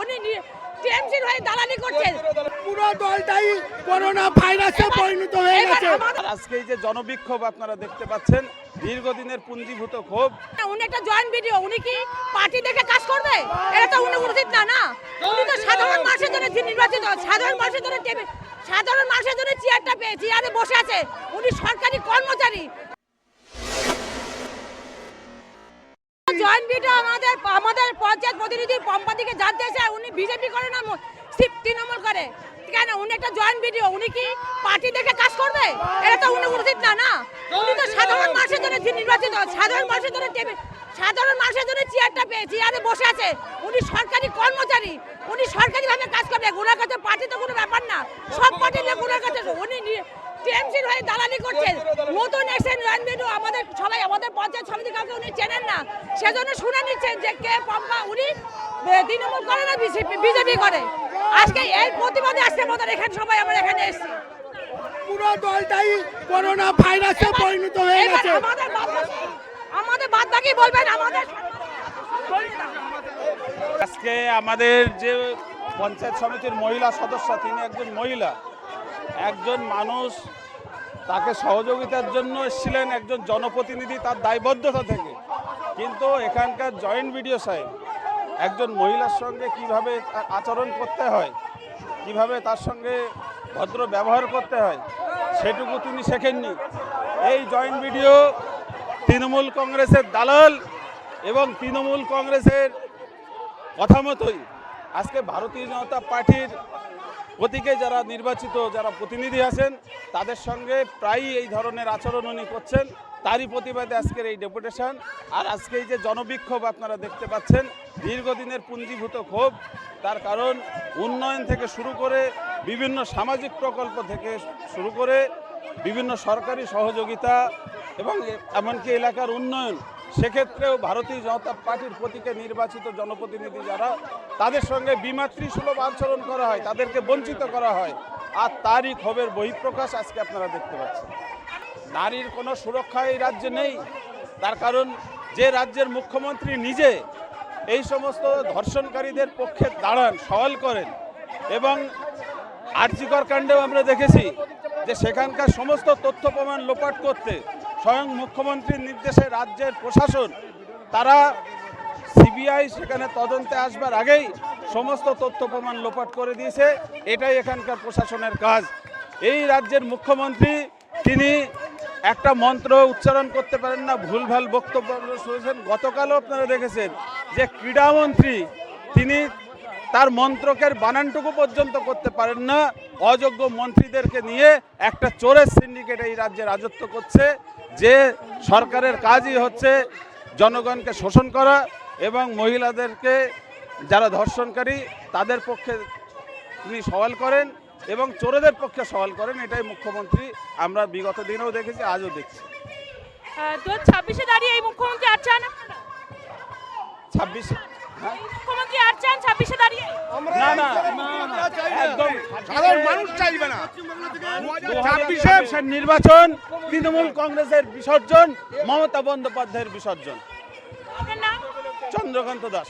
উনি টিএমসির হয়ে দালালি করছেন। পুরো দলটাই করোনা ভাইরাসে পরিণত হয়ে গেছে। আজকে যে জনবিক্ষোভ আপনারা দেখতে পাচ্ছেন দীর্ঘদিনের পুঞ্জীভূত ক্ষোভ। উনি একটা জয়েন্ট ভিডিও উনি কি পার্টি দেখে কাজ করবে? এটা তো উনি উচিত না না? উনি তো সাধারণ মানুষের জন্য নির্বাচিত সাধারণ মানুষের জন্য টেবিল সাধারণ মানুষের জন্য চেয়ারটা পেয়ে চেয়ারে বসে আছে। উনি সরকারি কর্মচারী। জয়েন্ট ভিডিও আমাদের আমাদের পম্পাদিকে জানতে এসে উনি বিজেপি করে না তৃণমূল করে। কেন? উনি একটা জয়েন্ট ভিডিও উনি কি পার্টি দেখে কাজ করবে? এটা তো উনি উচিত না না? উনি তো সাধারণ মানুষের জন্য নির্বাচিত, সাধারণ মানুষের জন্য টেবিল সাধারণ মানুষের জন্য চেয়ারটা পেয়ে চেয়ারে বসে আছে। উনি সরকারি কর্মচারী, উনি সরকারি ভাবে কাজ করবে। ওনার কাছে পার্টি তো কোনো ব্যাপার না। সব পার্টি লোক ওনার কাছে উনি টিএমসির হয়ে দালালি করছেন নতুন এসেন রণবীর আমাদের সবাই, আমাদের পঞ্চায়েত সমিতি কাউকে উনি চেনেন না। সেজন্য শুনে নিচ্ছেন যে কে পম্পা উনি তৃণমূল করে না বিজেপি করে। আজকে এই প্রতিবাদে আসছে আমাদের এখানে সবাই আমরা এখানে এসেছি। পুরো দলটাই করোনা ভাইরাসে পরিণত হয়ে গেছে। আমাদের আমাদের বাদ বাকি বলবেন আমাদের আজকে আমাদের যে পঞ্চায়েত সমিতির মহিলা সদস্য তিনি একজন মহিলা। একজন মানুষ তাকে সহযোগিতার জন্য এসেছিলেন একজন জনপ্রতিনিধি তার দায়বদ্ধতা থেকে। কিন্তু এখানকার জয়েন্ট ভিডিও সাহেব একজন মহিলার সঙ্গে কীভাবে আচরণ করতে হয়, কীভাবে তার সঙ্গে ভদ্র ব্যবহার করতে হয়, সেটুকু তিনি শেখেননি। এই জয়েন্ট ভিডিও তৃণমূল কংগ্রেসের দালাল এবং তৃণমূল কংগ্রেসের কথা মতোই আজকে ভারতীয় জনতা পার্টির প্রতীকে যারা নির্বাচিত, যারা প্রতিনিধি আছেন, তাদের সঙ্গে প্রায়ই এই ধরনের আচরণ উনি করছেন। তারই প্রতিবাদে আজকের এই ডেপুটেশন। আর আজকে এই যে জনবিক্ষোভ আপনারা দেখতে পাচ্ছেন, দীর্ঘদিনের পুঞ্জীভূত ক্ষোভ, তার কারণ উন্নয়ন থেকে শুরু করে বিভিন্ন সামাজিক প্রকল্প থেকে শুরু করে বিভিন্ন সরকারি সহযোগিতা এবং এমনকি এলাকার উন্নয়ন সেক্ষেত্রেও ভারতীয় জনতা পার্টির প্রতীকে নির্বাচিত জনপ্রতিনিধি যারা, তাদের সঙ্গে বিমাতৃ সুলভ আচরণ করা হয়, তাদেরকে বঞ্চিত করা হয়, আর তারই ক্ষোভের বহিঃপ্রকাশ আজকে আপনারা দেখতে পাচ্ছেন। নারীর কোনো সুরক্ষা এই রাজ্যে নেই, তার কারণ যে রাজ্যের মুখ্যমন্ত্রী নিজে এই সমস্ত ধর্ষণকারীদের পক্ষে দাঁড়ান, সওয়াল করেন, এবং আর্যিকর কাণ্ডেও আমরা দেখেছি যে সেখানকার সমস্ত তথ্য প্রমাণ লোপাট করতে স্বয়ং মুখ্যমন্ত্রীর নির্দেশে রাজ্যের প্রশাসন, তারা সিবিআই সেখানে তদন্তে আসবার আগেই সমস্ত তথ্য প্রমাণ লোপাট করে দিয়েছে। এটাই এখানকার প্রশাসনের কাজ। এই রাজ্যের মুখ্যমন্ত্রী, তিনি একটা মন্ত্র উচ্চারণ করতে পারেন না, ভুলভাল বক্তব্য শুনেছেন, গতকালও আপনারা দেখেছেন যে ক্রীড়ামন্ত্রী তিনি তার মন্ত্রকের বানানটুকু পর্যন্ত করতে পারেন না। অযোগ্য মন্ত্রীদেরকে নিয়ে একটা চোরের সিন্ডিকেট এই রাজ্যে রাজত্ব করছে। যে সরকারের কাজই হচ্ছে জনগণকে শোষণ করা এবং মহিলাদেরকে যারা ধর্ষণকারী তাদের পক্ষে তিনি সওয়াল করেন এবং চোরেদের পক্ষে সওয়াল করেন এটাই মুখ্যমন্ত্রী আমরা বিগত দিনেও দেখেছি আজও দেখছি। দু ছাব্বিশে দাঁড়িয়ে এই মুখ্যমন্ত্রী আর চান? আপনারা? মুখ্যমন্ত্রী আর চান ছাব্বিশে দাঁড়িয়ে? না না একদম। সাধারণ মানুষ চাইবে না। ছাব্বিশের নির্বাচন তৃণমূল কংগ্রেসের বিসর্জন মমতা বন্দ্যোপাধ্যায়ের বিসর্জন। চন্দ্রকান্ত দাস।